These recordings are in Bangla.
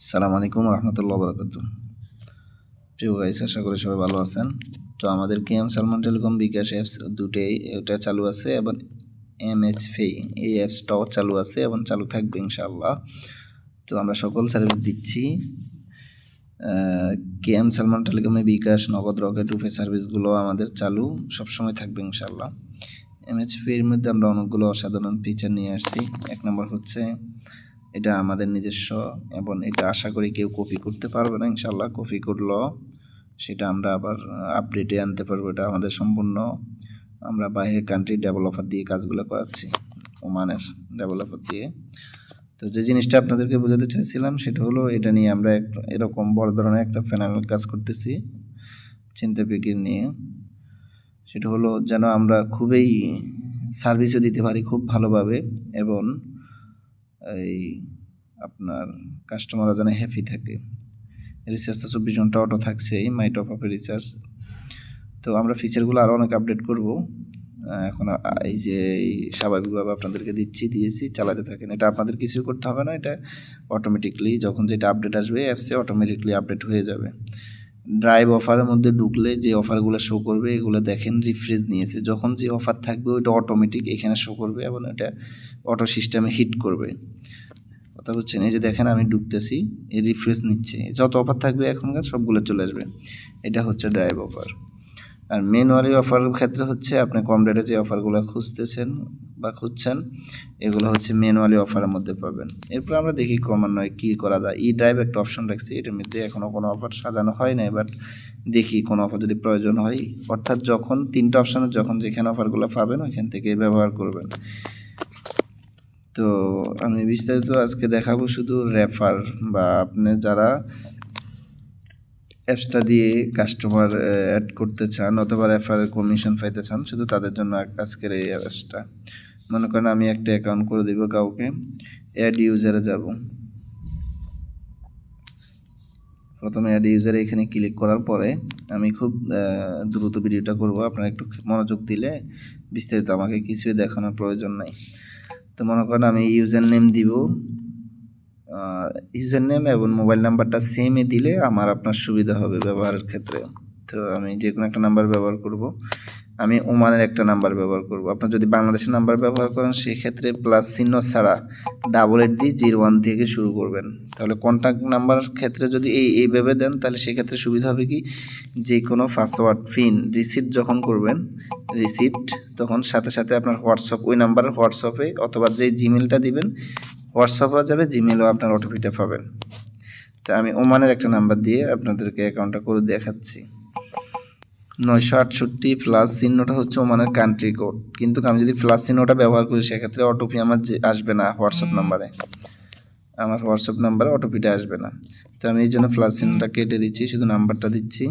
সালাম আলাইকুম রহমতুল্লাহ বরকাত প্রিয় গাইস আশা করি সবাই ভালো আছেন। তো আমাদের K M Salman telecom bKash apps দুটোই, এটা চালু আছে এবং এম এইচ ফি এই অ্যাপসটাও চালু আছে এবং চালু থাকবে ইনশাআল্লাহ। তো আমরা সকল সার্ভিস দিচ্ছি। কে এম সালমান টেলিকমে বিকাশ, নগদ রকেট উফে সার্ভিসগুলো আমাদের চালু, সবসময় থাকবে ইনশাআল্লাহ। এমএচপি এর মধ্যে আমরা অনেকগুলো অসাধারণ ফিচার নিয়ে আসছি। এক নম্বর হচ্ছে এটা আমাদের নিজস্ব এবং এটা আশা করি কেউ কপি করতে পারবে না ইনশাল্লাহ কপি করলেও সেটা আমরা আবার আপডেটে আনতে পারব, এটা আমাদের সম্পূর্ণ। আমরা বাইরের কান্ট্রি ডেভেলপার দিয়ে কাজগুলো করাচ্ছি, ওমানের ডেভেলপার দিয়ে। তো যে জিনিসটা আপনাদেরকে বোঝাতে চাইছিলাম, সেটা হলো এটা নিয়ে আমরা এরকম বড় ধরনের একটা প্যানেল কাজ করতেছি চিন্তা ফিকির নিয়ে। সেটা হলো যেন আমরা খুবই সার্ভিসও দিতে পারি খুব ভালোভাবে এবং এই আপনার কাস্টমাররা যেন হ্যাপি থাকে। রিচার্জ তো চব্বিশ ঘণ্টা অটো থাকছেই মাই টপ আপের রিচার্জ তো আমরা ফিচারগুলো আরও অনেক আপডেট করব। এখন এই যে এই স্বাভাবিকভাবে আপনাদেরকে দিচ্ছি, দিয়েছি, চালাতে থাকেন। এটা আপনাদের কিছু করতে হবে না, এটা অটোমেটিকলি যখন যেটা আপডেট আসবে অ্যাপসে অটোমেটিকলি আপডেট হয়ে যাবে। ড্রাইভ অফারের মধ্যে ঢুকলে যে অফারগুলো শো করবে, এগুলো দেখেন রিফ্রেশ নিয়েছে। যখন যে অফার থাকবে, ওইটা অটোমেটিক এখানে শো করবে এবং এটা অটো সিস্টেমে হিট করবে। কথা বুঝছেন? এই যে দেখেন আমি ঢুকতেছি, এই রিফ্রেশ নিচ্ছে। যত অফার থাকবে এখনকার সবগুলো চলে আসবে। এটা হচ্ছে ড্রাইভ অফার আর ম্যানুয়ালি অফারের ক্ষেত্রে হচ্ছে আপনি কম রেটে যে অফারগুলো খুঁজতেছেন বা খুঁজছেন, এগুলো হচ্ছে ম্যানুয়ালি অফারের মধ্যে পাবেন। এরপর আমরা দেখি ক্রমান্বয়ে কী করা যায়। ই ড্রাইভ একটা অপশন রাখছি, এটার মধ্যে এখনও কোনো অফার সাজানো হয় নাই বাট দেখি কোনো অফার যদি প্রয়োজন হয়। অর্থাৎ যখন তিনটা অপশানে যখন যেখানে অফারগুলো পাবেন, ওইখান থেকে ব্যবহার করবেন। তো আমি বিস্তারিত আজকে দেখাবো শুধু রেফার বা আপনি যারা অ্যাপসটা দিয়ে কাস্টমার অ্যাড করতে চান অথবা রেফারের কমিশন পাইতে চান, শুধু তাদের জন্য আজকের এই অ্যাপসটা মনে করেন আমি একটা অ্যাকাউন্ট করে দিব কাউকে অ্যাড ইউজারে যাব। প্রথমে অ্যাড ইউজারে এখানে ক্লিক করার পরে আমি খুব দ্রুত ভিডিওটা করব। আপনারা একটু মনোযোগ দিলে বিস্তারিত আমাকে কিছুই দেখানোর প্রয়োজন নাই। তো মনে করেন আমি ইউজার নেম দিব। ইউজার নেম এবং মোবাইল নাম্বারটা সেমে দিলে আমার আপনার সুবিধা হবে ব্যবহারের ক্ষেত্রে। তো আমি যে কোনো একটা নাম্বার ব্যবহার করব। আমি ওমানের একটা নাম্বার ব্যবহার করব। আপনার যদি বাংলাদেশের নাম্বার ব্যবহার করেন, সেক্ষেত্রে প্লাস চিহ্ন ছাড়া ডাবল এইট দিয়ে জিরো ওয়ান থেকে শুরু করবেন। তাহলে কন্ট্যাক্ট নাম্বার ক্ষেত্রে যদি এই এইভাবে দেন, তাহলে সেক্ষেত্রে সুবিধা হবে কি? যে কোনো পাসওয়ার্ড পিন রিসিপ্ট যখন করবেন রিসিপ্ট তখন সাথে সাথে আপনার হোয়াটসঅ্যাপ, ওই নাম্বারের হোয়াটসঅ্যাপে অথবা যে জিমেলটা দিবেন হোয়াটসঅ্যাপও যাবে জিমেলও আপনার ওটিপিটা পাবেন। তো আমি ওমানের একটা নাম্বার দিয়ে আপনাদেরকে অ্যাকাউন্টটা করে দেখাচ্ছি। নয়শো আটষট্টি প্লাস চিহ্নটা হচ্ছে ওমানের কান্ট্রি কোড কিন্তু আমি যদি প্লাস চিহ্নটা ব্যবহার করি, সেক্ষেত্রে ওটিপি আমার যে আসবে না হোয়াটসঅ্যাপ নাম্বারে আমার হোয়াটসঅ্যাপ নাম্বারে ওটিপিটা আসবে না। তো আমি এই জন্য প্লাস চিহ্নটা কেটে দিচ্ছি, শুধু নাম্বারটা দিচ্ছি।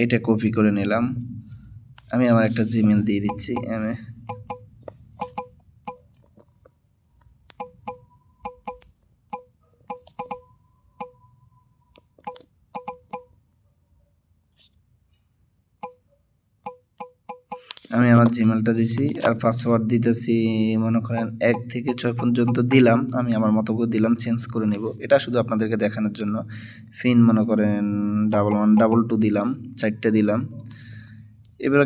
এইটা কপি করে নিলাম। আমি আমার একটা জিমেল দিয়ে দিচ্ছি, আমি জিমেলটা দিছি আর পাসওয়ার্ড দিতেছি, মনে করেন, এক থেকে ছয় পর্যন্ত দিলাম। আমি আমার মতো করে দিলাম চেঞ্জ করে নিব। এটা শুধু আপনাদেরকে দেখানোর জন্য। ফিন মনে করেন ডাবল ওয়ান ডাবল টু দিলাম, চারটে দিলাম। এবার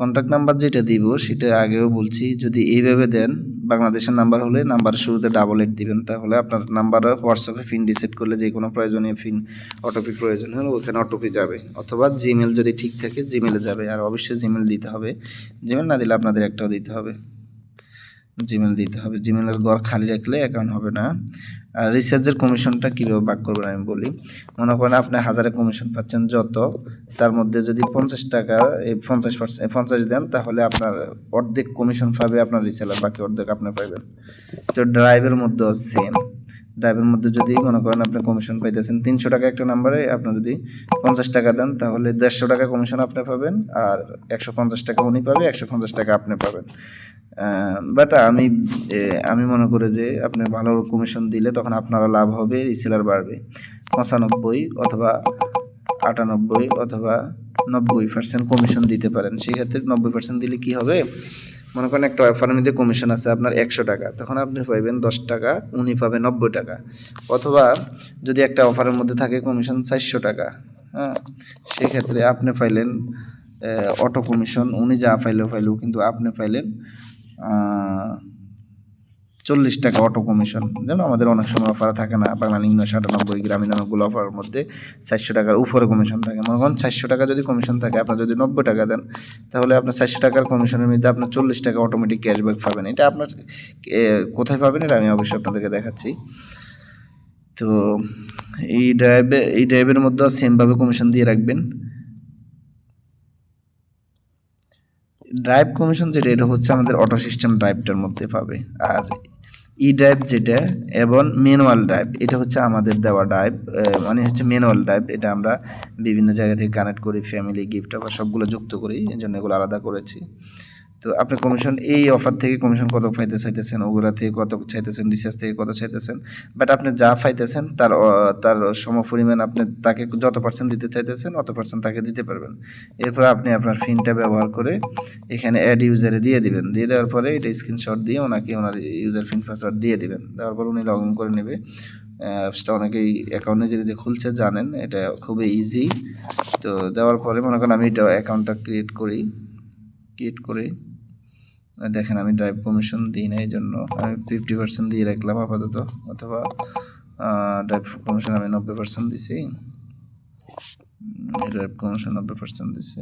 কন্ট্যাক্ট নাম্বার যেটা দিব, সেটা আগেও বলছি। যদি এইভাবে দেন, বাংলাদেশের নাম্বার হলে নাম্বার শুরুতে ডাবল এইট দিবেন। তাহলে আপনার নাম্বার হোয়াটসঅ্যাপে ফিন রিসেট করলে যে কোনো প্রয়োজনীয় ফিন অটোপি প্রয়োজন হলে ওখানে অটোপি যাবে। অথবা জিমেল যদি ঠিক থাকে জিমেলে যাবে। আর অবশ্যই জিমেল দিতে হবে। জিমেল না দিলে আপনাদের একটাও দিতে হবে। জিমেল দিতে হবে। জিমেলের ঘর খালি রাখলে অ্যাকাউন্ট হবে না। রিচার্জের কমিশনটা কীভাবে ভাগ করবেন আমি বলি। মনে করেন আপনি হাজারে কমিশন পাচ্ছেন যত, তার মধ্যে যদি পঞ্চাশ টাকা, এই পঞ্চাশ পার্সেন্ট পঞ্চাশ দেন, তাহলে আপনার অর্ধেক কমিশন পাবে আপনার রিসেলার বাকি অর্ধেক আপনি পাবেন তো ড্রাইভের মধ্যেও সেম ড্রাইভের মধ্যে যদি মনে করেন আপনি কমিশন পাইতেছেন তিনশো টাকা একটা নাম্বারে আপনি যদি পঞ্চাশ টাকা দেন, তাহলে দেড়শো টাকা কমিশন আপনি পাবেন, আর একশো পঞ্চাশ টাকা উনি পাবে, একশো পঞ্চাশ টাকা আপনি পাবেন। বাট আমি আমি মনে করি যে আপনি ভালো কমিশন দিলে তখন আপনারও লাভ হবে রিসেলার বাড়বে। পঁচানব্বই অথবা আটানব্বই অথবা নব্বই পার্সেন্ট কমিশন দিতে পারেন। সেক্ষেত্রে নব্বই পার্সেন্ট দিলে কি হবে? মনে করেন একটা অফারের মধ্যে কমিশন আছে আপনার একশো টাকা। তখন আপনি পাইবেন দশ টাকা, উনি পাবেন নব্বই টাকা। অথবা যদি একটা অফারের মধ্যে থাকে কমিশন চারশো টাকা হ্যাঁ? সেক্ষেত্রে আপনি পাইলেন অটো কমিশন উনি যা পাইলেও পাইলেও কিন্তু আপনি পাইলেন চল্লিশ টাকা অটো কমিশন যেন আমাদের অনেক সময় অফার থাকে না, বাংলা নিম্ন সাতানব্বই, গ্রামীণ অনেকগুলো অফারের মধ্যে চারশো টাকার উপরে কমিশন থাকে। মনে করেন চারশো টাকা যদি কমিশন থাকে আপনার যদি নব্বই টাকা দেন, তাহলে আপনার চারশো টাকার কমিশনের মধ্যে আপনার চল্লিশ টাকা অটোমেটিক ক্যাশব্যাক পাবেন। এটা আপনার কোথায় পাবেন এটা আমি অবশ্যই আপনাদেরকে দেখাচ্ছি। তো এই ড্রাইভে এই ড্রাইভের মধ্যে সেমভাবে কমিশন দিয়ে রাখবেন। ড্রাইভ কমিশন যেটা, এটা হচ্ছে আমাদের অটো সিস্টেম ড্রাইভটার মধ্যে পাবে। আর ই ড্রাইভ যেটা এবং ম্যানুয়াল ড্রাইভ, এটা হচ্ছে আমাদের দেওয়া ড্রাইভ মানে হচ্ছে ম্যানুয়াল ড্রাইভ, এটা আমরা বিভিন্ন জায়গা থেকে কানেক্ট করি ফ্যামিলি গিফট আবার সবগুলো যুক্ত করি এই জন্য এগুলো আলাদা করেছি। তো আপনি কমিশন এই অফার থেকে কমিশন কত পাইতে চাইতেছেন? ওগুলা থেকে কত চাইতেছেন? রিসার্চ থেকে কত চাইতেছেন? বাট আপনি যা পাইতেছেন তার তার সম পরিমাণ আপনি তাকে যত পার্সেন্ট দিতে চাইতেছেন, অত পার্সেন্ট তাকে দিতে পারবেন। এরপর আপনি আপনার ফিনটা ব্যবহার করে এখানে অ্যাড ইউজারে দিয়ে দিবেন। দিয়ে দেওয়ার পরে এটা স্ক্রিনশট দিয়ে ওনাকে ওনার ইউজার ফিন পাসওয়ার্ড দিয়ে দিবেন। দেওয়ার পর উনি লগ ইন করে নেবে। অ্যাপসটা অনেকেই অ্যাকাউন্ট নিজে নিজে খুলছে, জানেন, এটা খুবই ইজি তো দেওয়ার পরে মনে করেন আমি এটা অ্যাকাউন্টটা ক্রিয়েট করি। ক্রিয়েট করে দেখেন আমি ড্রাইভ কমিশন দিই না এই জন্য আমি ফিফটি পার্সেন্ট দিয়ে রাখলাম আপাতত, অথবা ড্রাইভ কমিশন আমি নব্বই পার্সেন্ট দিছি। ড্রাইভ কমিশন নব্বই পার্সেন্ট দিছি।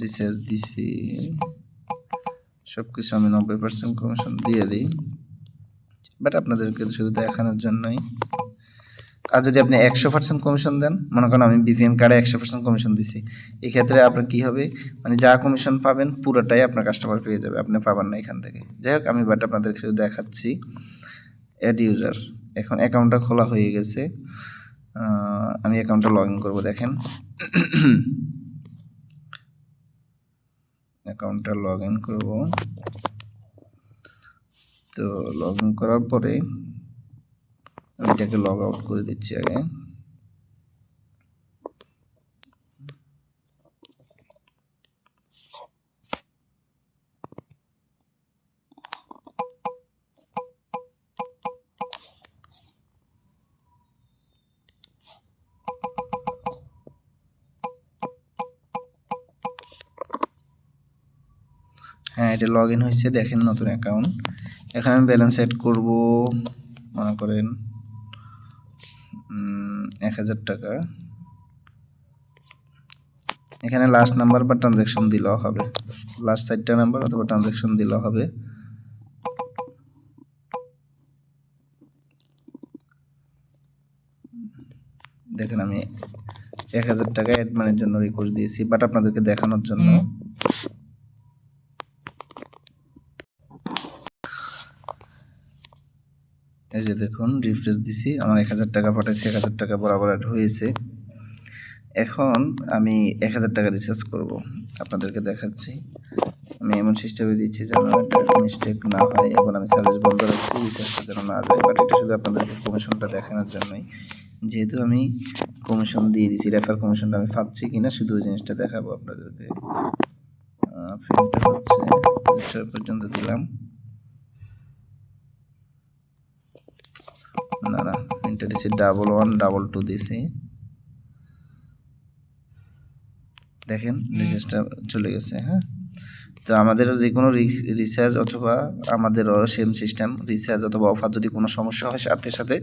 রিচার্জ দিছি। সব কিছু আমি নব্বই পার্সেন্ট কমিশন দিয়ে দিই। বাট আপনাদেরকে শুধু দেখানোর জন্যই আর যদি আপনি একশো পার্সেন্ট কমিশন দেন, মনে করেন আমি বিপিএন কার্ডে একশো পার্সেন্ট কমিশন দিছি, এক্ষেত্রে আপনার কি হবে? মানে যা কমিশন পাবেন, পুরোটাই আপনার কাস্টমার পেয়ে যাবে, আপনি পাবেন না এখান থেকে। যাই হোক, আমি বাট আপনাদেরকে শুধু দেখাচ্ছি অ্যাড ইউজার এখন অ্যাকাউন্টটা খোলা হয়ে গেছে। আমি অ্যাকাউন্টটা লগ ইন করব, দেখেন। অ্যাকাউন্টটা লগ ইন করব। তো লগ ইন করার পরে আমি এটাকে লগ আউট করে দিচ্ছি আগে। হ্যাঁ এটা লগ ইন হয়েছে, দেখেন নতুন অ্যাকাউন্ট এখানে আমি ব্যালেন্স সেট করব, মনে করেন। এক হাজার টাকা। এখানে লাস্ট নাম্বার বা ট্রানজ্যাকশন দিলেও হবে। লাস্ট চারটা নাম্বার অথবা ট্রানজ্যাকশন দিলেও হবে। দেখেন আমি এক হাজার টাকা অ্যাডমানের জন্য রিকোয়েস্ট দিয়েছি বাট আপনাদেরকে দেখানোর জন্য। এই যে দেখুন রিফ্রেশ দিছি। আমার এক হাজার টাকা পাঠাইছি, এক হাজার টাকা বরাবর হয়েছে। এখন আমি এক হাজার টাকা রিচার্জ করব। আপনাদেরকে দেখাচ্ছি। আমি এমন সিস্টেমে দিচ্ছি যেন মিস্টেক না হয়, এবং আমি সার্ভিস বন্ধ রাখছি রিচার্জটা যেন না যায়। বাট এটা শুধু আপনাদেরকে কমিশনটা দেখানোর জন্যই। যেহেতু আমি কমিশন দিয়ে দিছি রেফার কমিশনটা আমি পাচ্ছি কিনা, শুধু ওই জিনিসটা দেখাবো আপনাদেরকে। হচ্ছে পর্যন্ত দিলাম। প্রিন্টার দিছি ডাবল ওয়ান ডাবল টু দিছি। দেখেন চলে গেছে হ্যাঁ? তো আমাদেরও যে কোনো অথবা সেম সিস্টেম অথবা অফার যদি কোনো সমস্যা হয়, সাথে সাথে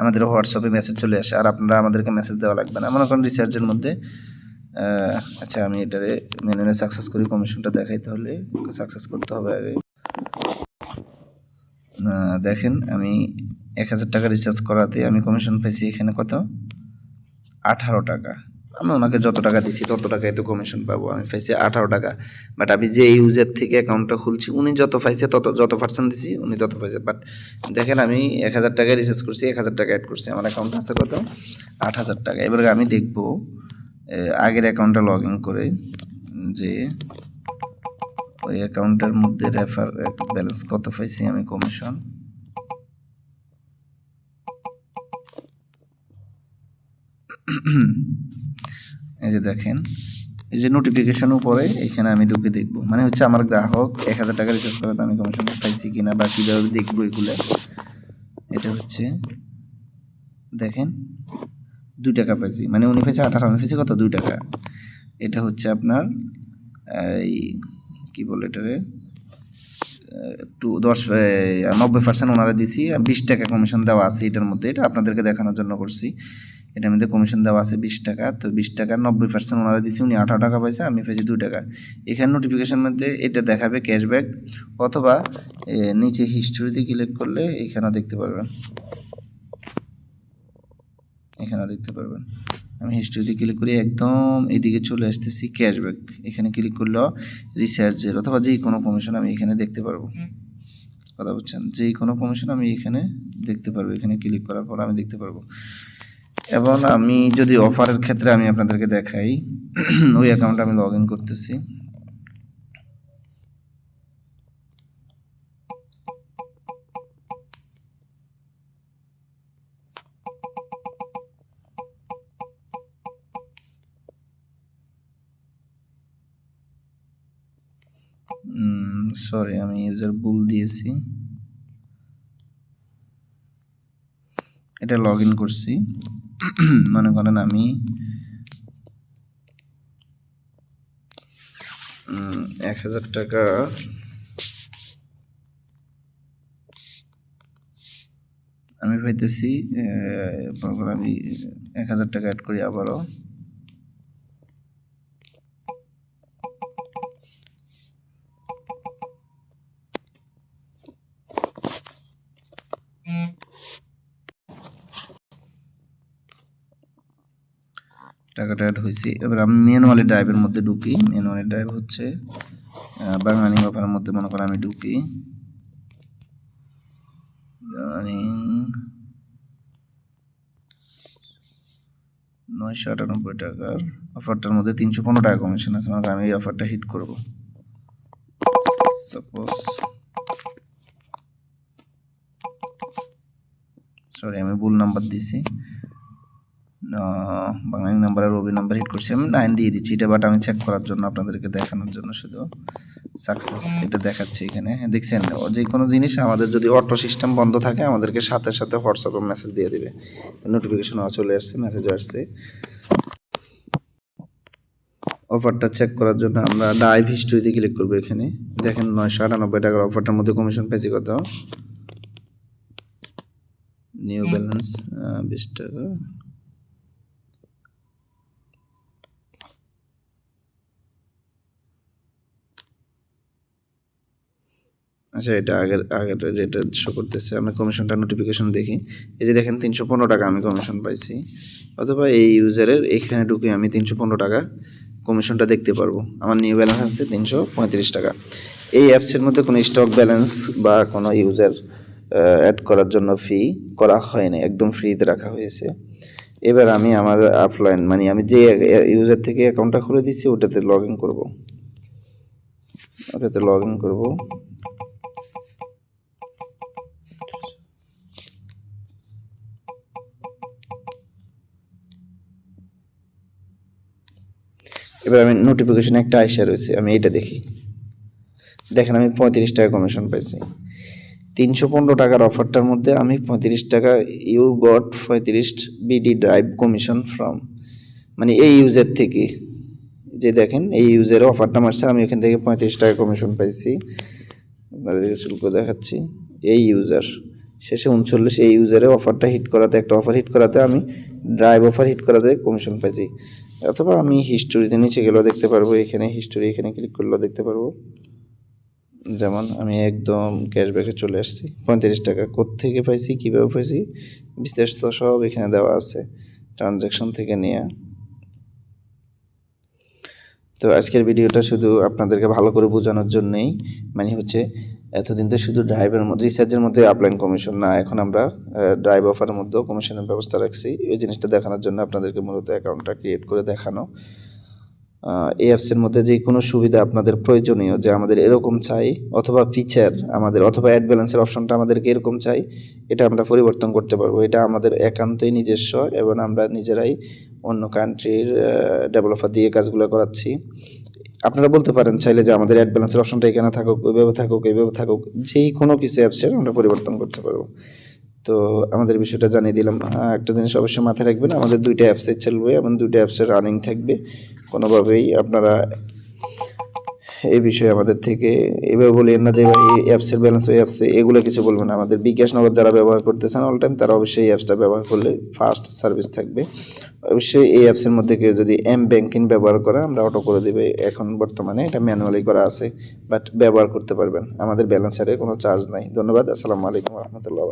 আমাদের হোয়াটসঅ্যাপে মেসেজ চলে আসে, আর আপনারা আমাদেরকে মেসেজ দেওয়া লাগবে না। মনে করেন রিচার্জের মধ্যে আচ্ছা আমি এটারে মেনুনে সাকসেস করি কমিশনটা দেখাই তাহলে সাকসেস করতে হবে আগে। দেখেন, আমি এক হাজার টাকা রিচার্জ করাতে আমি কমিশন পাইছি এখানে কত? আঠারো টাকা। আমি ওনাকে যত টাকা দিছি তত টাকাই তো কমিশন পাবো। আমি পাইছি আঠারো টাকা। বাট আমি যে ইউজার থেকে অ্যাকাউন্টটা খুলছি, উনি যত পাইছে তত, যত পার্সেন্ট দিছি, উনি তত পাইছে। বাট দেখেন আমি এক হাজার টাকায় রিচার্জ করছি, এক হাজার টাকা অ্যাড করছি। আমার অ্যাকাউন্ট আছে কত? আট হাজার টাকা। এবার আমি দেখব আগের অ্যাকাউন্টটা লগ ইন করে যে ওই অ্যাকাউন্টের মধ্যে রেফার ব্যালেন্স কত পাইছি আমি কমিশন এই যে দেখেন, এই যে নোটিফিকেশন উপরে এখানে আমি ঢুকে দেখব। মানে হচ্ছে আমার গ্রাহক এক হাজার টাকা রিচার্জ করাতে আমি কমিশন পাইছি কিনা বা কীভাবে দেখব এগুলো। এটা হচ্ছে, দেখেন, দুই টাকা পাইছি। মানে উনি পাইছে আঠারো, আমি পাইছি কত? দুই টাকা। এটা হচ্ছে আপনার, এই কি বলে এটারে? টু দশ নব্বই পার্সেন্ট ওনারা দিছি বিশ টাকা কমিশন দেওয়া আছে এটার মধ্যে। এটা আপনাদেরকে দেখানোর জন্য করছি। এটার মধ্যে কমিশন দেওয়া আছে বিশ টাকা। তো বিশ টাকা নব্বই পার্সেন্ট ওনারা দিছি, উনি আঠারো টাকা পাইছে আমি পাইছি দুই টাকা। এখানে নোটিফিকেশন মধ্যে এটা দেখাবে ক্যাশব্যাক অথবা নিচে হিস্টোরিতে ক্লিক করলে এখানেও দেখতে পারবেন। এখানেও দেখতে পারবেন। আমি হিস্ট্রিতে ক্লিক করি, একদম এদিকে চলে আসতেছি ক্যাশব্যাক এখানে ক্লিক করলেও রিসার্চের অথবা যেই কোনো কমিশন আমি এখানে দেখতে পারব। কথা বলছেন যেই কোনো কমিশন আমি এখানে দেখতে পারব, এখানে ক্লিক করার পর আমি দেখতে পারব। এবং আমি যদি অফারের ক্ষেত্রে আমি আপনাদেরকে দেখাই, ওই অ্যাকাউন্টে আমি লগ ইন করতেছি সরি আমি ইউজার ভুল দিয়েছি। এটা লগ ইন করছি। মনে করেন আমি এক হাজার টাকা আমি পাইতেছি আমি এক হাজার টাকা অ্যাড করি আবারও। টাকাটা অ্যাড হয়েছে। এবার আমি ম্যানুয়ালি ড্রাইভের মধ্যে ঢুকি। ম্যানুয়ালি ড্রাইভ হচ্ছে বাঙালি অফারের মধ্যে মনে করেন আমি ঢুকি। নয়শো আটানব্বই টাকার অফারটার মধ্যে তিনশো পনেরো টাকা কমিশন আছে। আমি এই অফারটা হিট করব। সাপোজ সরি আমি ভুল নাম্বার দিছি। বাঙালি নাম্বার আর রবি নাম্বার হিট করছি আমি। নাইন দিয়ে দিচ্ছি এটা বাট আমি চেক করার জন্য আপনাদেরকে দেখানোর জন্য শুধু সাকসেস এটা দেখাচ্ছি এখানে। দেখছেন যে কোনো জিনিস আমাদের যদি অটো সিস্টেম বন্ধ থাকে, আমাদেরকে সাথে সাথে হোয়াটসঅ্যাপে মেসেজ দিয়ে দেবে। নোটিফিকেশন চলে আসছে মেসেজ আসছে। অফারটা চেক করার জন্য আমরা ডাইভ হিস্ট্রিতে ক্লিক করব এখানে। দেখেন, নয়শো আটানব্বই টাকার অফারটার মধ্যে কমিশন পেয়েছি কত? নিউ ব্যালেন্স বিশ টাকা। আচ্ছা এটা আগের আগের রেটে শো করতেছে। আমি কমিশনটা নোটিফিকেশন দেখি। এই যে দেখেন, তিনশো পনেরো টাকা আমি কমিশন পাইছি। অথবা এই ইউজারের এখানে ঢুকে আমি তিনশো পনেরো টাকা কমিশনটা দেখতে পারব। আমার নিউ ব্যালেন্স আছে তিনশো পঁয়ত্রিশ টাকা। এই অ্যাপসের মধ্যে কোনো স্টক ব্যালেন্স বা কোনো ইউজার অ্যাড করার জন্য ফি করা হয়নি একদম ফ্রিতে রাখা হয়েছে। এবার আমি আমার অফলাইন মানে আমি যে ইউজার থেকে অ্যাকাউন্টটা খুলে দিচ্ছি ওটাতে লগ ইন করব। ওটাতে লগ ইন করব। এবার আমি নোটিফিকেশন একটা আইসা রয়েছে, আমি এটা দেখি। দেখেন, আমি পঁয়ত্রিশ টাকা কমিশন পাইছি। তিনশো পনেরো টাকার অফারটার মধ্যে আমি পঁয়ত্রিশ টাকা ইউ গট পঁয়ত্রিশ বিডি ড্রাইভ কমিশন ফ্রম মানে এই ইউজার থেকে। যে দেখেন, এই ইউজারের অফারটা মারছে আমি এখান থেকে পঁয়ত্রিশ টাকা কমিশন পাইছি। আপনাদেরকে শুল্ক দেখাচ্ছি। এই ইউজার শেষে উনচল্লিশ এই ইউজারের অফারটা হিট করাতে, একটা অফার হিট করাতে আমি ড্রাইভ অফার হিট করাতে কমিশন পাইছি। অথবা আমি হিস্টোরিতে নিচে গেলেও দেখতে পারব, এখানে হিস্টোরি এখানে ক্লিক করলেও দেখতে পারব। যেমন আমি একদম ক্যাশব্যাকে চলে আসছি। পঁয়ত্রিশ টাকা থেকে পাইছি, কীভাবে পাইছি? বিস্তারিত সব এখানে দেওয়া আছে ট্রানজ্যাকশন থেকে নিয়ে। তো আজকের ভিডিওটা শুধু আপনাদেরকে ভালো করে বোঝানোর জন্যেই মানে হচ্ছে এতদিন তো শুধু ড্রাইভের মধ্যে রিসার্চের মধ্যে আপলাইন কমিশন না, এখন আমরা ড্রাইভ অফারের মধ্যেও কমিশনের ব্যবস্থা রাখছি। এই জিনিসটা দেখানোর জন্য আপনাদেরকে মূলত অ্যাকাউন্টটা ক্রিয়েট করে দেখানো। এই অ্যাপসের মধ্যে যে কোনো সুবিধা আপনাদের প্রয়োজনীয়, যে আমাদের এরকম চাই, অথবা ফিচার আমাদের, অথবা অ্যাড ব্যালেন্সের অপশনটা আমাদেরকে এরকম চাই, এটা আমরা পরিবর্তন করতে পারব। এটা আমাদের একান্তই নিজস্ব এবং আমরা নিজেরাই অন্য কান্ট্রির ডেভেলপার দিয়ে কাজগুলো করাচ্ছি। আপনারা বলতে পারেন চাইলে যে আমাদের অ্যাড ব্যালেন্সের অপশনটা এখানে থাকুক, ওইভাবে থাকুক, এইভাবে থাকুক, যেই কোনো কিছু অ্যাপসের আমরা পরিবর্তন করতে পারব। তো আমাদের বিষয়টা জানিয়ে দিলাম। একটা জিনিস অবশ্যই মাথায় রাখবেন, আমাদের দুইটা অ্যাপসে চলবে এবং দুইটা অ্যাপসের রানিং থাকবে। কোনোভাবেই আপনারা এই বিষয়ে আমাদের থেকে। এভাবে বলিয়েন না যে এই অ্যাপসের ব্যালেন্স ওই অ্যাপসে এগুলো কিছু বলবেন আমাদের বিকাশ নগদ যারা ব্যবহার করতেছেন অল টাইম তারা অবশ্যই এই অ্যাপসটা ব্যবহার করলে ফাস্ট সার্ভিস থাকবে। অবশ্যই এই অ্যাপসের মধ্যে কেউ যদি এম ব্যাংকিং ব্যবহার করে, আমরা অটো করে দেবে। এখন বর্তমানে এটা ম্যানুয়ালি করা আছে বাট ব্যবহার করতে পারবেন। আমাদের ব্যালেন্স কোনো চার্জ নাই। ধন্যবাদ। আসসালামু আলাইকুম রহমতুল্লাহ